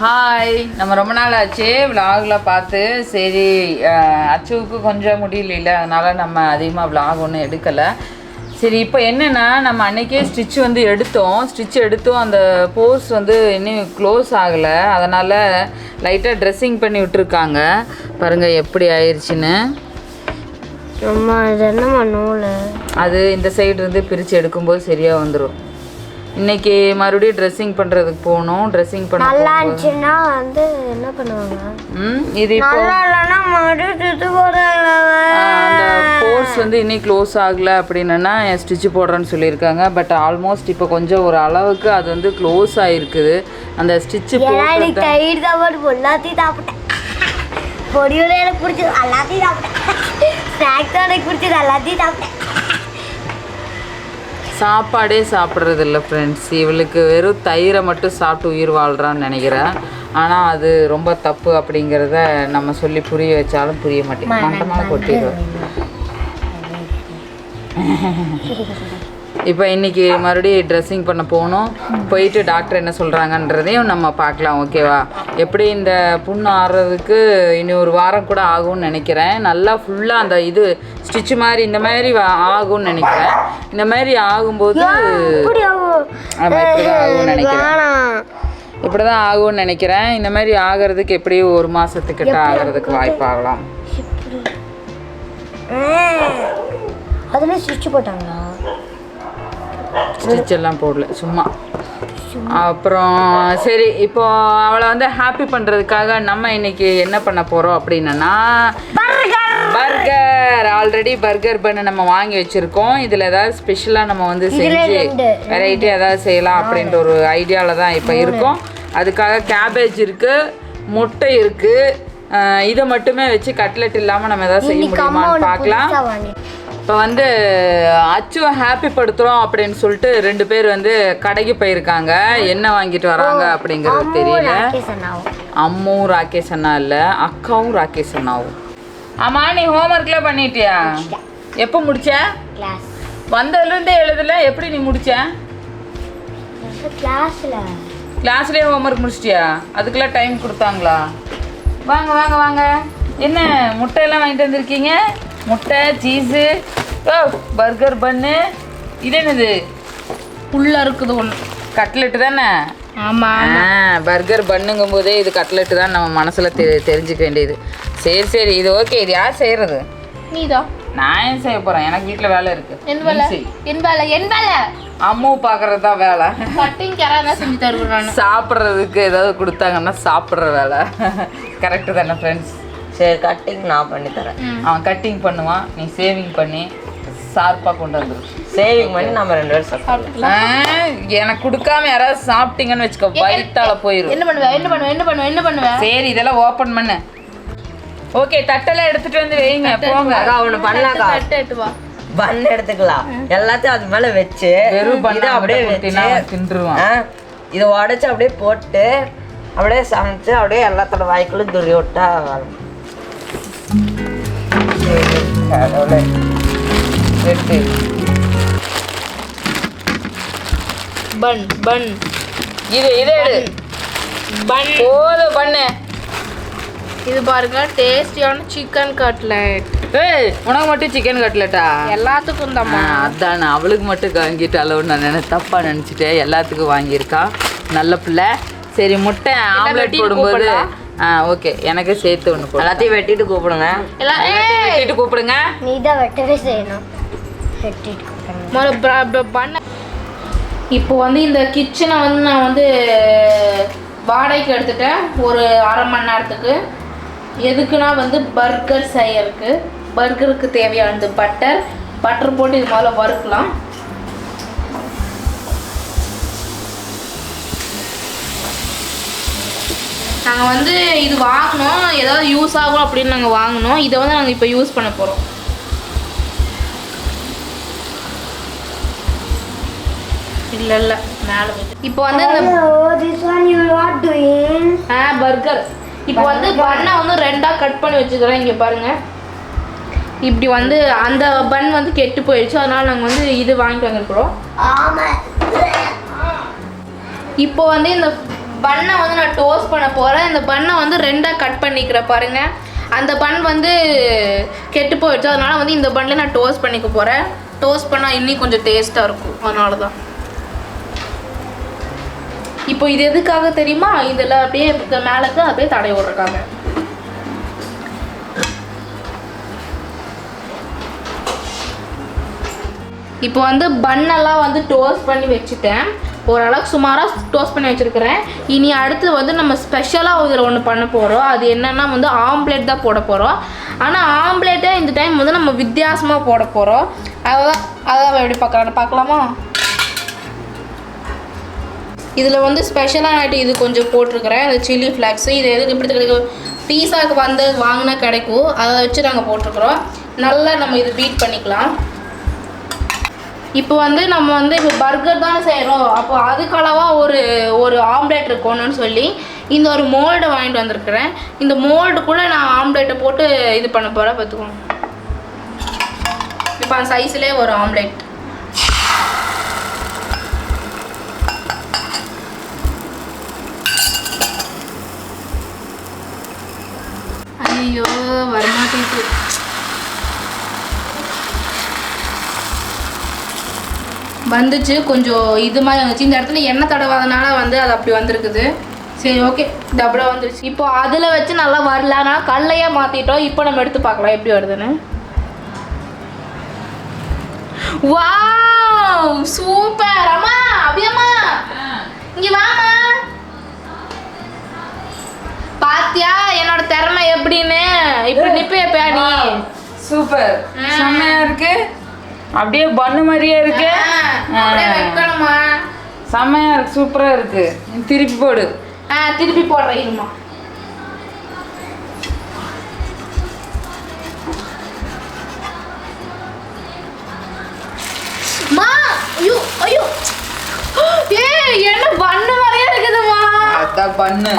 Hi நம்ம ரொம்ப நாள் ஆச்சு விலாகில் பார்த்து. சரி அச்சுவுக்கு கொஞ்சம் முடியல அதனால நம்ம அதிகமாக விலாக் ஒன்றும் எடுக்கலை. சரி இப்போ என்னென்னா நம்ம அன்னைக்கே ஸ்டிச் வந்து எடுத்தோம். ஸ்டிச் எடுத்தோம் அந்த போர்ஸ் வந்து இன்னும் க்ளோஸ் ஆகலை. அதனால் லைட்டாக ட்ரெஸ்ஸிங் பண்ணி விட்டுருக்காங்க. பாருங்கள் எப்படி ஆயிடுச்சுன்னு அது இந்த சைடு இருந்து பிரித்து எடுக்கும்போது சரியாக வந்துடும் இன்னைக்கு மறுபடியும் ட்ரெஸ்ஸிங் பண்ணுறதுக்கு போகணும். ட்ரெஸ்ஸிங் பண்ண நல்லா இருந்துச்சுன்னா வந்து என்ன பண்ணுவாங்க? ம் இது இப்போ அந்த போர்ஸ் வந்து இன்னும் க்ளோஸ் ஆகலை அப்படின்னா ஸ்டிச்சு போடுறேன்னு சொல்லியிருக்காங்க. பட் ஆல்மோஸ்ட் இப்போ கொஞ்சம் ஒரு அளவுக்கு அது வந்து க்ளோஸ் ஆகிருக்குது அந்த ஸ்டிச்சு எல்லாத்தையும் சாப்பிட்டேன். பொடியோட எனக்கு பிடிச்சது எல்லாத்தையும் சாப்பிட்டேன். ஸ்நாக்ஸ் எனக்கு பிடிச்சது எல்லாத்தையும் சாப்பிட்டேன். சாப்பாடே சாப்பிட்றது இல்லை ஃப்ரெண்ட்ஸ் இவளுக்கு வெறும் தயிரை மட்டும் சாப்பிட்டு உயிர் வாழ்கிறான்னு நினைக்கிறேன். ஆனால் அது ரொம்ப தப்பு அப்படிங்கிறத நம்ம சொல்லி புரிய வச்சாலும் புரிய மாட்டேங்குது. மண்டமாக கொட்டிடுவேன் இப்போ இன்னைக்கு மறுபடியும் ட்ரெஸ்ஸிங் பண்ண போகணும். போயிட்டு டாக்டர் என்ன சொல்கிறாங்கன்றதையும் நம்ம பார்க்கலாம் ஓகேவா எப்படி இந்த புண்ணு ஆறுறதுக்கு இனி ஒரு வாரம் கூட ஆகும்னு நினைக்கிறேன். நல்லா ஃபுல்லாக அந்த இது ஸ்டிச் மாதிரி இந்த மாதிரி ஆகும்னு நினைக்கிறேன். இந்த மாதிரி ஆகும்போது ஆகும்னு நினைக்கிறேன். இப்படி தான் ஆகும்னு நினைக்கிறேன். இந்த மாதிரி ஆகிறதுக்கு எப்படியும் ஒரு மாதத்துக்கிட்ட ஆகிறதுக்கு வாய்ப்பாகலாம் அதுல சுவிட்ச் போட்டாங்களா? ஸ்டிச் எல்லாம் போடல சும்மா. அப்புறம் சரி இப்போ அவளை வந்து ஹாப்பி பண்ணுறதுக்காக நம்ம இன்னைக்கு என்ன பண்ண போகிறோம் அப்படின்னா பர்கர் ஆல்ரெடி பர்கர் பண்ண நம்ம வாங்கி வச்சுருக்கோம். இதில் ஏதாவது ஸ்பெஷலாக நம்ம வந்து செஞ்சு. வெரைட்டி ஏதாவது செய்யலாம் அப்படின்ற ஒரு ஐடியாவில் தான் இப்போ இருக்கோம். அதுக்காக கேபேஜ் இருக்குது முட்டை இருக்குது இதை மட்டுமே வச்சு கட்லெட் இல்லாமல் நம்ம ஏதாவது செய்ய முடியுமான்னு பார்க்கலாம். இப்போ வந்து அச்சுவை ஹாப்பி படுத்துறோம் அப்படின்னு சொல்லிட்டு ரெண்டு பேர் வந்து கடைக்கு போயிருக்காங்க. என்ன வாங்கிட்டு வராங்க அப்படிங்கிறது தெரியல. அம்மும் ராகேஷ் அண்ணா இல்லை அக்காவும் ராகேஷ் அண்ணாவும். ஆமா நீ ஹோம்ஒர்க்லாம் பண்ணிட்டியா? எப்போ முடிச்ச? கிளாஸ் வந்ததுலேருந்தே எழுதல எப்படி நீ முடிச்ச? கிளாஸ்ல கிளாஸ்லேயே ஹோம்ஒர்க் முடிச்சிட்டியா? அதுக்கெல்லாம் டைம் கொடுத்தாங்களா? வாங்க வாங்க வாங்க. என்ன முட்டையெல்லாம் வாங்கிட்டு வந்திருக்கீங்க? முட்டை சீஸு ஓ பர்கர் பன்னு இது என்னது? உள்ள இருக்குது ஒன்று கட்லெட்டு தானே? ஆமா பர்கர் பண்ணுங்கும் போதே இது கட்லெட்டு தான் நம்ம மனசில் தெ தெரிஞ்சுக்க வேண்டியது. சரி சரி இது ஓகே இது யார் செய்கிறது நீதான் நான் ஏன் செய்ய போகிறேன் எனக்கு வீட்டில் வேலை இருக்குது என் வேலை. என் வேலை என் வேலை. அம்மு பார்க்குறது தான் வேலை. கட்டிங் தான் செஞ்சு தருவேன் சாப்பிட்றதுக்கு ஏதாவது கொடுத்தாங்கன்னா சாப்பிட்ற வேலை. கரெக்டு தானே ஃப்ரெண்ட்ஸ் சரி கட்டிங் நான் பண்ணி தரேன். அவன் கட்டிங் பண்ணுவான். நீ சேவிங் பண்ணி ஷார்ப்பாக கொண்டு வந்துரு. சேவிங் பண்ணி நம்ம ரெண்டு பேரும் சாப்பிடலாம் எனக்கு கொடுக்காம யாராவது சாப்பிட்டீங்கன்னு வச்சுக்கோ வயிற்றால போயிடும் என்ன பண்ணுவ? என்ன பண்ணுவ? என்ன பண்ணுவ? என்ன பண்ணுவ? சரி இதெல்லாம் ஓப்பன் பண்ணு. ஓகே தட்டெல்லாம் எடுத்துட்டு வந்து வைங்க. போங்க. ஒன்று பண்ணாக்கா தட்டு எட்டு வா. பன் எடுத்துக்கலாம். எல்லாத்தையும் அது மேல வச்சு வெறும் பண்ண அப்படியே வச்சு அவன் தின்றுவான். இதை உடைச்சு அப்படியே போட்டு அப்படியே சமைச்சு அப்படியே எல்லாத்தோட வாய்க்குள்ள துரி விட்டா வரும். கடவுளே. எடுத்து பன் பன் இது இது எடு. பன் போதும் பண்ணு. இது பாருங்க டேஸ்டியான சிக்கன் கட்லெட் ஏய் உனக்கு மட்டும் சிக்கன் கட்லெட்டா எல்லாத்துக்கும் தாம்மா அதான் அவளுக்கு மட்டும் வாங்கிட்டாலும் நான் நினை தப்பா நினச்சிட்டேன். எல்லாத்துக்கும் வாங்கியிருக்கா நல்ல பிள்ளை. சரி முட்டை ஆம்லெட் போடும்போது ஆ ஓகே. எனக்கு சேர்த்து ஒன்று போடு. எல்லாத்தையும் வெட்டிட்டு கூப்பிடுங்க. எல்லாம் வெட்டிட்டு கூப்பிடுங்க. நீ தான் வெட்டவே செய்யணும். வெட்டிட்டு கூப்பிடுங்க. பண்ண இப்போ வந்து இந்த கிச்சனை வந்து நான் வந்து வாடகைக்கு எடுத்துட்டேன். ஒரு அரை மணி நேரத்துக்கு. எதுக்குன்னா வந்து பர்கர் செய்யறதுக்கு. பர்கருக்கு தேவையானது பட்டர் பட்டர் போட்டு இது முதல்ல வறுக்கலாம். நாங்கள் வந்து இது வாங்கினோம் ஏதாவது யூஸ் ஆகும் அப்படின்னு நாங்கள் வாங்கினோம் இதை வந்து நாங்கள் இப்போ யூஸ் பண்ண போகிறோம் இல்லை இல்லை. மேலே இப்போ வந்து இந்த doing. ஆ பர்கர் இப்போ வந்து பண்ணை வந்து ரெண்டாக கட் பண்ணி வச்சுக்கிறேன் இங்கே பாருங்க. இப்படி வந்து அந்த பன் வந்து கெட்டு போயிடுச்சு. அதனால நாங்கள் வந்து இது வாங்கிட்டு வந்திருக்கிறோம். ஆமா. இப்போ வந்து இந்த பண்ணை வந்து நான் டோஸ்ட் பண்ண போகிறேன் இந்த பண்ணை வந்து ரெண்டாக கட் பண்ணிக்கிறேன் பாருங்க. அந்த பன் வந்து கெட்டு போயிடுச்சு. அதனால வந்து இந்த பன்னில் நான் டோஸ்ட் பண்ணிக்க போகிறேன் டோஸ்ட் பண்ணால் இன்னும் கொஞ்சம் டேஸ்ட்டாக இருக்கும். அதனால தான் இப்போ இது எதுக்காக தெரியுமா? இதில் அப்படியே மேலே அப்படியே தடை விட்ருக்காங்க இப்போ வந்து பன்னெல்லாம் வந்து டோஸ்ட் பண்ணி வச்சுட்டேன். ஓரளவுக்கு சுமாராக டோஸ்ட் பண்ணி வச்சுருக்கிறேன். இனி அடுத்து வந்து நம்ம ஸ்பெஷலாக இதில் ஒன்று பண்ண போகிறோம் அது என்னென்னா வந்து ஆம்ப்லேட் தான் போட போகிறோம் ஆனால் ஆம்ப்லேட்டே இந்த டைம் வந்து நம்ம வித்தியாசமாக போட போகிறோம் அதான் அதான் எப்படி பார்க்கலாம் பார்க்கலாமா? இதில் வந்து ஸ்பெஷலாக ஆகிட்டு இது கொஞ்சம் போட்டிருக்கிறேன். இந்த சில்லி ஃப்ளாக்ஸு இது எதுக்கு இப்படி கிடைக்கும்? பீஸாவுக்கு வந்து வாங்கினா கிடைக்கும். அதை வச்சு நாங்கள் போட்டிருக்கிறோம். நல்லா நம்ம இது பீட் பண்ணிக்கலாம். இப்போ வந்து நம்ம வந்து இப்போ பர்கர் தானே செய்கிறோம் அப்போ அதுக்களவாக ஒரு ஒரு ஆம்லேட் இருக்கணும்னு சொல்லி இந்த ஒரு மோல்டை வாங்கிட்டு வந்திருக்கிறேன். இந்த மோல்டுக்குள்ளே நான் ஆம்லேட்டை போட்டு இது பண்ண போகிறேன் பார்த்துக்கோங்க. இப்போ அந்த சைஸ்லேயே ஒரு ஆம்லேட் வந்துச்சு. கொஞ்சம் இது மாதிரி வந்துச்சு. இந்த இடத்துல எண்ணெய் தடவாதனால வந்து அது அப்படி வந்திருக்குது. சரி ஓகே அப்படியே வந்துருச்சு. இப்போ அதில் வச்சு நல்லா வரல. ஆனால் கல்லையே மாற்றிட்டோம் இப்போ நம்ம எடுத்து பார்க்கலாம். எப்படி வருதுன்னு. வாவ் சூப்பர் அம்மா அபியம்மா. இங்க வாமா பாத்தியா என்னோட திறமை எப்படின்னு? இப்படி நிப்பே நீ? சூப்பர் செம்மையா இருக்கு. அப்படியே பண்ணு மாதிரியே இருக்கு. செம்மையா இருக்கு சூப்பரா இருக்கு. திருப்பி போடு. திருப்பி போடுறேன் இருமா. என்ன பண்ணு மாதிரியே இருக்குதுமா அதான் பண்ணு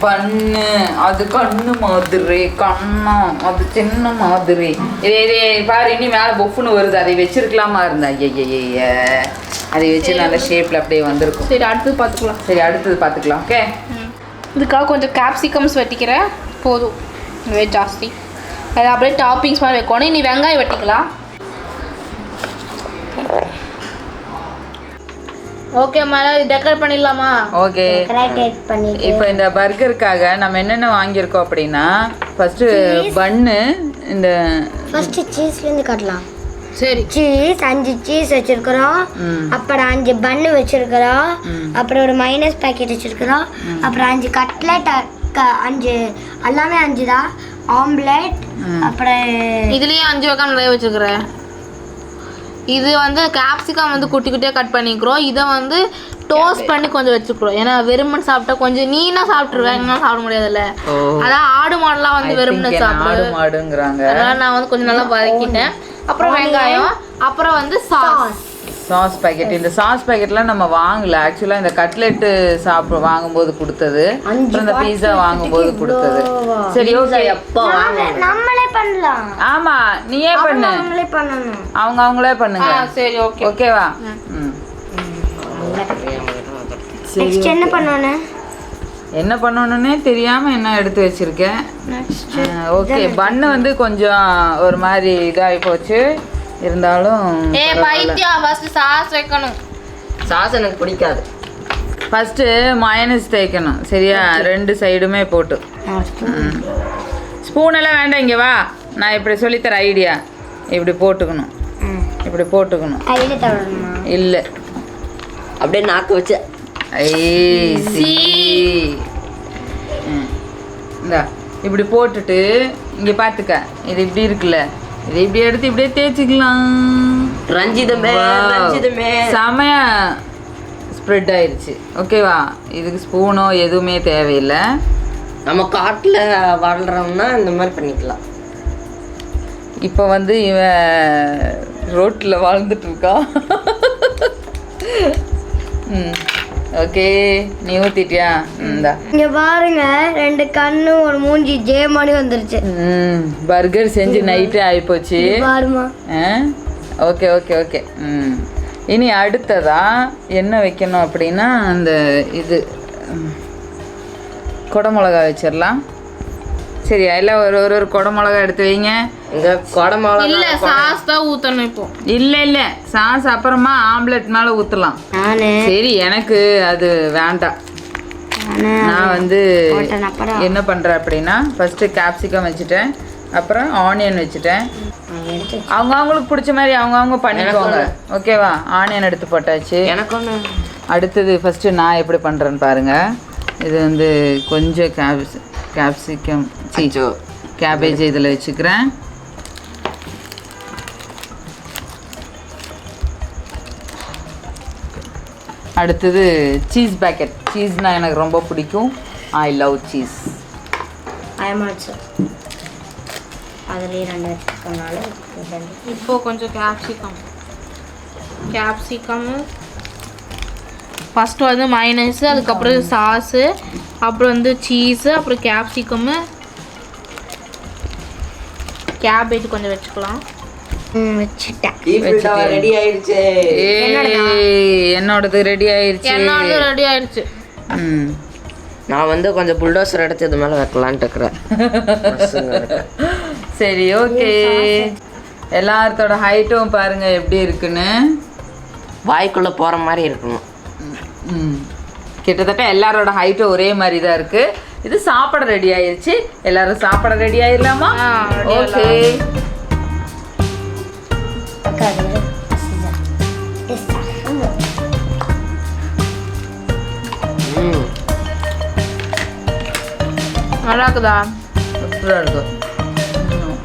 பண்ணு. அது கண்ணு மாதிரி கண்ணம் அது சின்ன மாதிரி. இதே இதே பாரு இனி மேலே பொஃப்னு வருது. அதை வச்சிருக்கலாமா இருந்தா? ஐய அதை வச்சு நல்ல ஷேப்ல அப்படியே வந்திருக்கும். சரி அடுத்து பார்த்துக்கலாம். சரி அடுத்தது பார்த்துக்கலாம். ஓகே இதுக்காக கொஞ்சம் கேப்சிகம்ஸ் வெட்டிக்கிறேன். போதும். இதுவே ஜாஸ்தி. அது அப்படியே டாப்பிங்ஸ் மாதிரி வைக்கணும். நீ வெங்காயம் வெட்டிக்கலாம். ஓகே மேலே டெக்கரேட் பண்ணிடலாமா? ஓகே பண்ணிட்டு. இப்போ இந்த பர்கருக்காக நம்ம என்னென்ன வாங்கியிருக்கோம் அப்படின்னா ஃபர்ஸ்ட் பன்னு இந்த ஃபர்ஸ்ட் சீஸ்லேருந்து காட்டலாம். சரி. சீஸ் அஞ்சு சீஸ் வச்சிருக்கிறோம். ம். அப்புறம் அஞ்சு பன்னு வச்சிருக்கிறோம். அப்புறம் ஒரு மைனஸ் பாக்கெட் வச்சிருக்கிறோம். அப்புறம் அஞ்சு கட்லெட் அஞ்சு எல்லாமே அஞ்சு தான் ஆம்லெட் அப்புறம் இதுலேயே அஞ்சு வகை நிறைய வச்சுருக்கிறேன் இது வந்து கேப்சிகம் வந்து குட்டி குட்டியாக கட் பண்ணிக்கிறோம். இதை வந்து டோஸ்ட் பண்ணி கொஞ்சம் வச்சுக்கிறோம். ஏன்னா வெறுமன் சாப்பிட்டா கொஞ்சம் நீனா சாப்பிட்ருவேன் எங்களால் சாப்பிட முடியாதுல்ல. அதான் ஆடு மாடுலாம் வந்து வெறுமனை சாப்பிடுவேன் மாடுங்கிறாங்க. அதனால நான் வந்து கொஞ்சம் நல்லா வதக்கிட்டேன். அப்புறம் வெங்காயம். அப்புறம் வந்து சாஸ் சாஸ் பாக்கெட் இந்த சாஸ் பாக்கெட்லாம் நம்ம வாங்கல. ஆக்சுவலாக இந்த கட்லெட்டு சாப்பிட வாங்கும்போது கொடுத்தது. அப்புறம் இந்த பீஸா வாங்கும்போது கொடுத்தது. சரி ஓகே நம்மளே பண்ணலாம். ஆமா நீயே பண்ணு. நம்மளே பண்ணணும். அவங்க அவங்களே பண்ணுங்க. சரி ஓகே ஓகேவா ம். சரி நெக்ஸ்ட் என்ன பண்ணணும்? என்ன பண்ணணும்னே தெரியாம என்ன எடுத்து வச்சிருக்கேன்? ஓகே பண்ணு வந்து கொஞ்சம் ஒரு மாதிரி இதாகி போச்சு. இருந்தாலும் ஏ பைத்தியம் ஃபர்ஸ்ட் சாஸ் வைக்கணும். சாஸ் எனக்கு பிடிக்காது. ஃபஸ்ட்டு மயனஸ் தேய்க்கணும். சரியா? ரெண்டு சைடுமே போட்டு. ஸ்பூன் எல்லாம் வேண்டாம் இங்கே வா. நான் இப்படி சொல்லித்தர ஐடியா இப்படி போட்டுக்கணும். இப்படி போட்டுக்கணும். கையில் தடவணுமா? இல்லை. அப்படியே நாக்கு வச்சு. இந்தா இப்படி போட்டுட்டு இங்கே பார்த்துக்க இது இப்படி இருக்குல்ல? இது இப்படி எடுத்து இப்படியே தேய்ச்சிக்கலாம். ரஞ்சிதமே. ரஞ்சிதமே. செமையா ஸ்ப்ரெட் ஆயிருச்சு. ஓகேவா இதுக்கு ஸ்பூனோ எதுவுமே தேவையில்லை. நம்ம காட்டுல வாழ்றோம்னா இந்த மாதிரி பண்ணிக்கலாம். இப்போ வந்து இவன் ரோட்டில் வாழ்ந்துட்டு இருக்கான். ம். ஓகே நீ ஊற்றிட்டியா இந்தா. இங்க பாருங்க ரெண்டு கண்ணு ஒரு மூஞ்சி ஜே மாதிரி வந்துருச்சு. ம் பர்கர் செஞ்சு நைட்டே ஆகிப்போச்சு பாருமா ஓகே ஓகே ஓகே. ம். இனி அடுத்ததா என்ன வைக்கணும் அப்படின்னா அந்த இது கொடை மிளகா வச்சிடலாம் சரி எல்லாம் ஒரு ஒரு ஒரு கொடை மிளகா எடுத்து வைங்க. இங்க குடமாவளம் இல்ல சாஸ் தான் ஊத்தணும் இப்போ. இல்லை இல்லை. சாஸ் அப்புறமா ஆம்லெட் மேலே ஊற்றலாம் நான். சரி எனக்கு அது வேண்டாம். நான். நான் வந்து என்ன பண்ணுறேன் அப்படின்னா ஃபஸ்ட்டு கேப்சிகம் வச்சுட்டேன். அப்புறம் ஆனியன் வச்சுட்டேன். அவங்க அவங்களுக்கு பிடிச்ச மாதிரி அவங்க அவங்க பண்ணிக்கோங்க. ஓகேவா ஆனியன் எடுத்து போட்டாச்சு. எனக்கு ஒன்று அடுத்தது ஃபஸ்ட்டு நான் எப்படி பண்ணுறேன்னு பாருங்கள் இது வந்து கொஞ்சம் கேப்ஸ் கேப்சிகம் சி கேபேஜ் இதில் வச்சுக்கிறேன். அடுத்தது சீஸ் பேக்கெட் சீஸ்னால் எனக்கு ரொம்ப பிடிக்கும். I love cheese I'm also அதுலேயே ரெண்டு வச்சுருக்கனால இப்போ கொஞ்சம் கேப்சிகம் கேப்சிகம் ஃபஸ்ட்டு வந்து மைனஸு அதுக்கப்புறம் சாஸு அப்புறம் வந்து சீஸு அப்புறம் கேப்சிகமு கேபேஜ் கொஞ்சம் வச்சுக்கலாம். ம் வச்சுட்டேன். ரெடி ஆயிடுச்சு என்னோடது ரெடி ஆயிருச்சு. என்னோட ரெடி ஆயிடுச்சு ம். நான் வந்து கொஞ்சம் புல்டோசர் எடுத்து இது மேலே வைக்கலான்ட்டு இருக்கிறேன். சரி ஓகே எல்லாத்தோட ஹைட்டும் பாருங்க எப்படி இருக்குன்னு. வாய்க்குள்ளே போகிற மாதிரி இருக்கணும். ம். கிட்டத்தட்ட எல்லாரோட ஹைட்டும் ஒரே மாதிரி தான் இருக்கு. இது சாப்பிட ரெடி ஆயிருச்சு. எல்லாரும் சாப்பிட ரெடி ஆயிடலாமா? ஓகே நல்லா இருக்குதா சூப்பராக இருக்கும் ம்.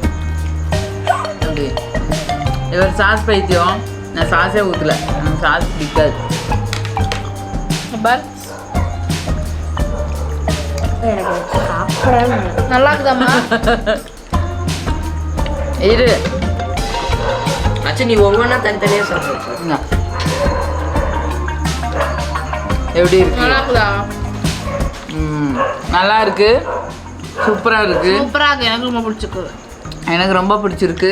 அப்படி. இவர் சாஸ் பைத்தியம். நான் சாஸே ஊற்றல எனக்கு சாஸ் பிடிக்காது. பார். எனக்கு சாப்பிடவே நல்லா இருக்குதாம்மா இரு. ஆச்சு நீ ஒவ்வொன்றா தனித்தனியாக இந்தா. எப்படி இருக்கு? நல்லா இருக்குதா ம், நல்லா இருக்கு சூப்பரா இருக்கு. சூப்பராக இருக்கு. எனக்கு ரொம்ப பிடிச்சிருக்கு. எனக்கு ரொம்ப பிடிச்சிருக்கு.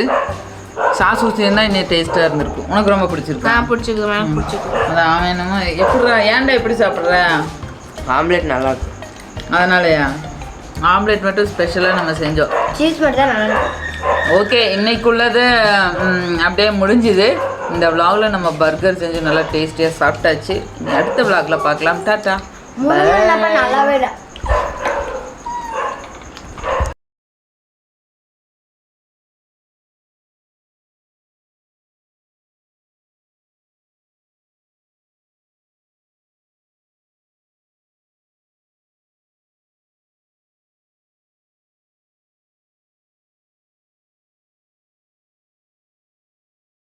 சாஸ் ஊற்றிருந்தா இன்னும் டேஸ்ட்டாக இருந்திருக்கும் உனக்கு ரொம்ப பிடிச்சிருக்கு? நான் பிடிச்சிருக்கு எனக்கு பிடிச்சிருக்கு. அதான் அவன் என்னமோ எப்படிடா ஏன்டா எப்படி சாப்பிட்ற? ஆம்லெட் நல்லா இருக்கும் அதனாலயா? ஆம்லெட் மட்டும் ஸ்பெஷலாக நம்ம செஞ்சோம். சீஸ் மட்டும் தான் ஓகே இன்னைக்குள்ளது அப்படியே முடிஞ்சுது. இந்த vlogல நம்ம பர்கர் செஞ்சு நல்லா டேஸ்டியாக சாப்பிட்டாச்சு. அடுத்த vlogல பார்க்கலாம். டாட்டா. நல்லாவே